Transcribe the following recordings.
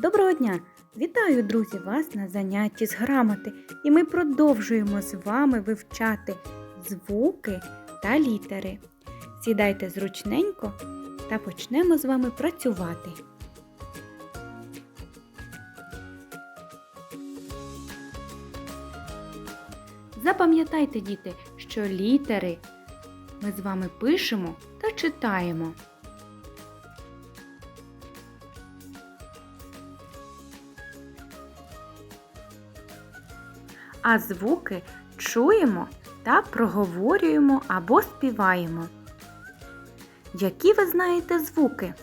Доброго дня! Вітаю, друзі, вас на занятті з грамоти. І ми продовжуємо з вами вивчати звуки та літери. Сідайте зручненько та почнемо з вами працювати. Запам'ятайте, діти, що літери ми з вами пишемо та читаємо. А звуки чуємо та проговорюємо або співаємо. Які ви знаєте звуки?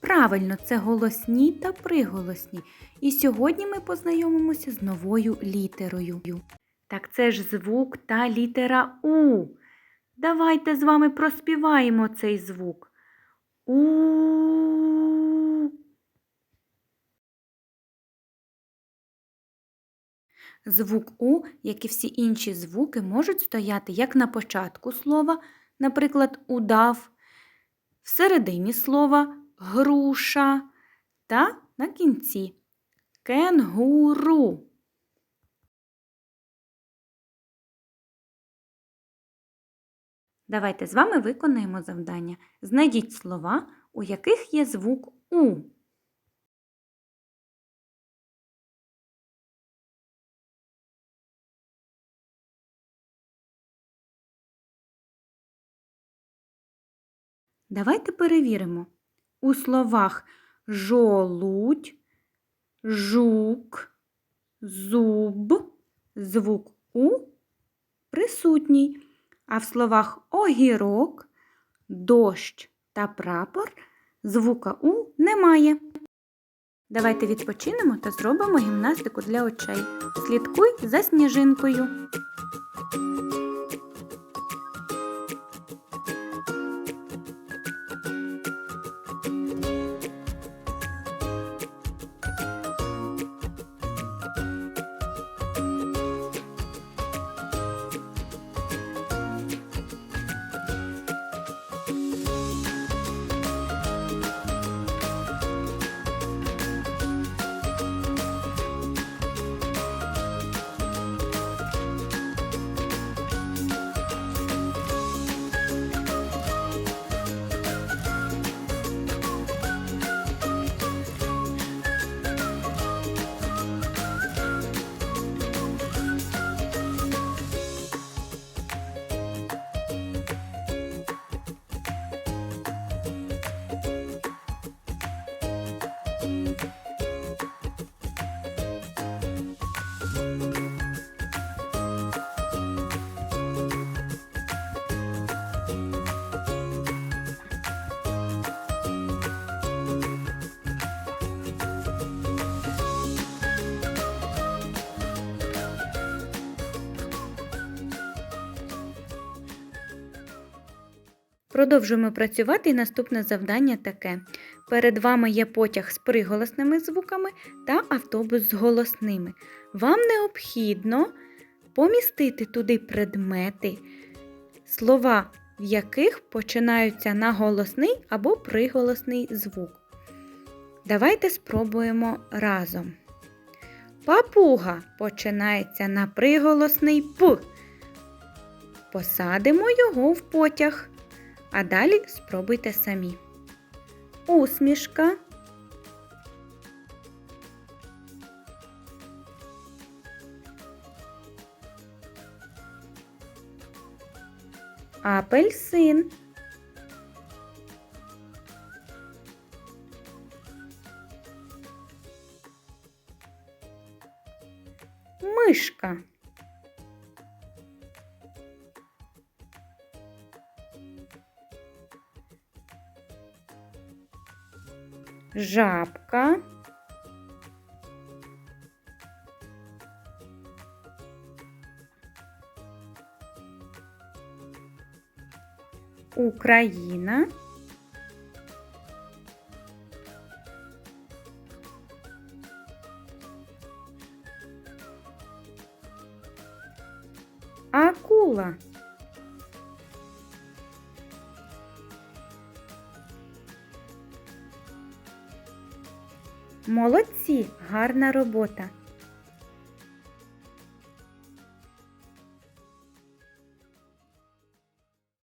Правильно, це голосні та приголосні. І сьогодні ми познайомимося з новою літерою. Так це ж звук та літера У. Давайте з вами проспіваємо цей звук. У. Звук У, як і всі інші звуки, можуть стояти як на початку слова, наприклад, удав, всередині слова груша та на кінці кенгуру. Давайте з вами виконаємо завдання. Знайдіть слова, у яких є звук У. Давайте перевіримо. У словах жолудь, жук, зуб, звук У присутній, а в словах огірок, дощ та прапор звука У немає. Давайте відпочинемо та зробимо гімнастику для очей. Слідкуй за сніжинкою. Продовжуємо працювати і наступне завдання таке. Перед вами є потяг з приголосними звуками та автобус з голосними. Вам необхідно помістити туди предмети, слова, в яких починаються на голосний або приголосний звук. Давайте спробуємо разом. Папуга починається на приголосний П. Посадимо його в потяг. А далі спробуйте самі. Усмішка. Апельсин. Мишка. Жабка, Україна, акула. Молодці, гарна робота.